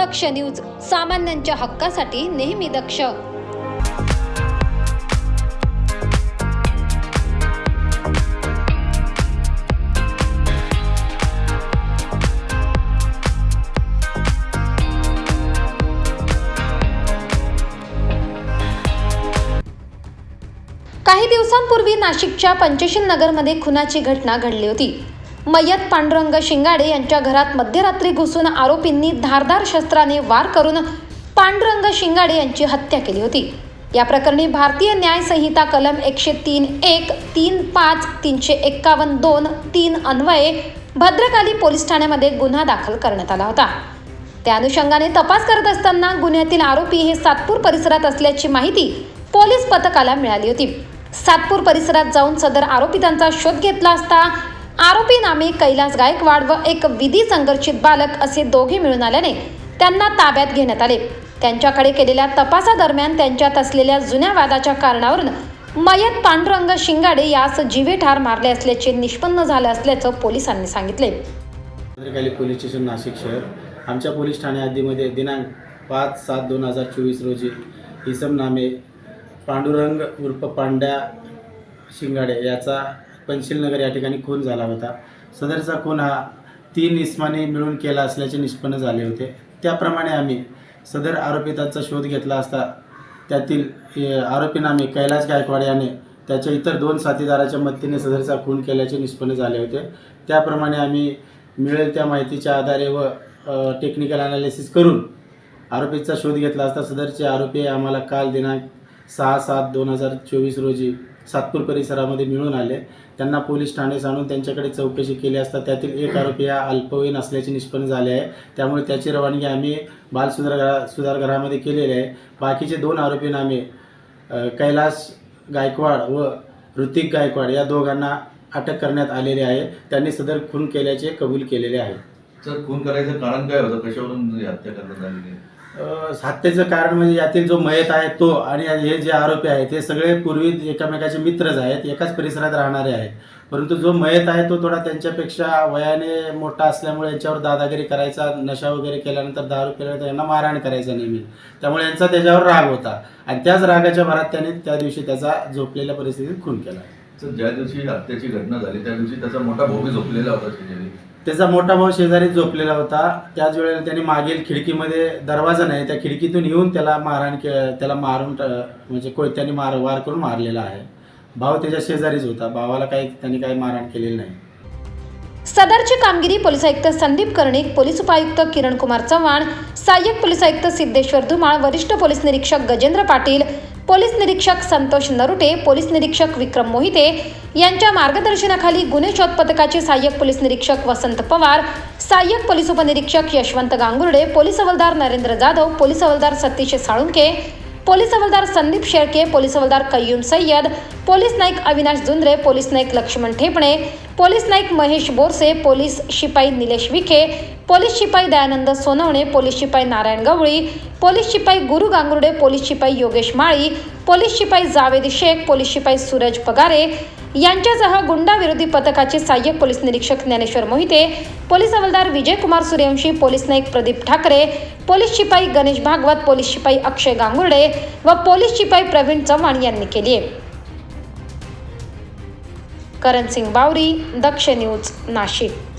दक्ष news सामान्यांच्या हक्कासाठी नेहमी दक्ष. काही दिवसांपूर्वी नाशिकच्या पंचशील नगरमध्ये खुनाची घटना घडली होती. मयत पांडुरंग शिंगाडे यांच्या घरात मध्यरात्री घुसून आरोपींनी धारदार शस्त्राने वार करून पांडुरंग शिंगाडे यांची हत्या केली होती. या प्रकरणी भारतीय न्याय संहिता कलम एकशे तीन एक तीन पाच तीनशे एक्कावन्न दोन तीन अन्वये भद्रकाली पोलीस ठाण्यामध्ये गुन्हा दाखल करण्यात आला होता. त्या अनुषंगाने तपास करत असताना गुन्ह्यातील आरोपी हे सातपूर परिसरात असल्याची माहिती पोलीस पथकाला मिळाली होती. सातपूर परिसरात जाऊन सदर आरोपितांचा शोध घेतला असता आरोपी नामे कैलास गायकवाड व एक विधी संघर्षित बालक असे दोघे मिळून आल्याने त्यांना ताब्यात घेण्यात आले. त्यांच्याकडे केलेल्या तपासादरम्यान त्यांच्यात असलेल्या जुन्या वादाच्या कारणावरून मयत पांडुरंग शिंगाडे यास जीवे ठार मारले असल्याचे निष्पन्न झाले असल्याचं पोलिसांनी सांगितले. भद्रकाली पोलीस स्टेशन नाशिक शहर. आमच्या पोलीस ठाणे हद्दीमध्ये दिनांक पाच सात दोन हजार चोवीस रोजी इसम नामे पांडुरंग उर्फ पांड्या शिंगाडे याचा पंचशीलनगर या ठिकाणी खून झाला होता. सदरचा खून हा तीन इस्माने मिळून केला असल्याचे निष्पन्न झाले होते. त्याप्रमाणे आम्ही सदर आरोपितांचा शोध घेतला असता त्यातील आरोपी नामे कैलास गायकवाड याने त्याच्या इतर दोन साथीदाराच्या मदतीने सदरचा खून केल्याचे निष्पन्न झाले होते. त्याप्रमाणे आम्ही मिळेल त्या माहितीच्या आधारे व टेक्निकल अनालिसिस करून आरोपीचा शोध घेतला असता. सदरचे आरोपी आम्हाला काल दिनांक सहा सात दोन हजार चोवीस रोजी सातपूर परिसरामध्ये मिळून आले. त्यांना पोलीस ठाणे आणून त्यांच्याकडे चौकशी केली असता त्यातील एक आरोपी हा अल्पवयीन असल्याचे निष्पन्न झाले आहे. त्यामुळे त्याची रवानगी आम्ही बाल सुधारगृहामध्ये केलेली आहे. बाकीचे दोन आरोपी नामे कैलाश कैलास गायकवाड व ऋतिक गायकवाड या दोघांना अटक करण्यात आलेली आहे. त्यांनी सदर खून केल्याचे कबूल केलेले आहे. सर खून करायचं कारण काय होतं? कशावरून हत्या करण्यात आलेली आहे? हत्येचं कारण म्हणजे यातील जो मयत आहे तो आणि हे जे आरोपी आहेत हे सगळे पूर्वी एकमेकाचे मित्रच आहेत एकाच परिसरात राहणारे आहेत. परंतु जो मयत आहे तो थोडा त्यांच्यापेक्षा वयाने मोठा असल्यामुळे यांच्यावर दादागिरी करायचा नशा वगैरे केल्यानंतर दारू केल्यानंतर यांना मारहाण करायचा नेहमी. त्यामुळे यांचा त्याच्यावर राग होता. आणि त्याच रागाच्या भरात त्याने त्या दिवशी त्याचा झोपलेल्या परिस्थितीत खून केला. तर ज्या दिवशी हत्याची घटना झाली त्या दिवशी त्याचा मोठा भोगी झोपलेला होता त्याचा मोठा भाऊ शेजारी झोपलेला होता. त्याच वेळेला त्याने मागील खिडकीमध्ये दरवाजा नाही त्या खिडकीतून येऊन त्याला मारहाण के त्याला मारून ट- म्हणजे कोयत्याने मार वार करून मारलेला आहे. भाऊ त्याच्या शेजारीच होता. भावाला काही त्यांनी काही मारहाण केलेली नाही. सदरची कामगिरी पोलीस आयुक्त संदीप कर्णिक पोलीस उपायुक्त किरण कुमार चव्हाण सहाय्यक पोलीस आयुक्त सिद्धेश्वर धुमाळ वरिष्ठ पोलीस निरीक्षक गजेंद्र पाटील पोलीस निरीक्षक संतोष नरुटे पोलीस निरीक्षक विक्रम मोहिते यांच्या मार्गदर्शनाखाली गुन्हे शोध पथकाचे सहाय्यक पोलीस निरीक्षक वसंत पवार सहाय्यक पोलीस उपनिरीक्षक यशवंत गांगुर्डे पोलीस हवालदार नरेंद्र जाधव पोलीस हवालदार सतीश साळुंके पोलीस हवालदार संदीप शेळके पोलीस हवालदार Kayyum Sayyad police naik Avinash Jundre police naik Laxman Thepane police naik Mahesh Borse police शिपाई निलेश विखे पोलीस शिपाई दयानंद सोनवणे पोलीस शिपाई नारायण गवळी पोलीस शिपाई गुरु गांगुर्डे पोलीस शिपाई योगेश माळी पोलीस शिपाई जावेद शेख पोलीस शिपाई सूरज पगारे यांच्यासह गुंडाविरोधी पथकाचे सहाय्यक पोलीस निरीक्षक ज्ञानेश्वर मोहिते पोलीस हवालदार विजयकुमार सूर्यवंशी पोलीस नाईक प्रदीप ठाकरे पोलीस शिपाई गणेश भागवत पोलीस शिपाई अक्षय गांगुर्डे व पोलीस शिपाई प्रवीण चव्हाण यांनी केली आहे करण सिंग बावरी दक्ष न्यूज नाशिक.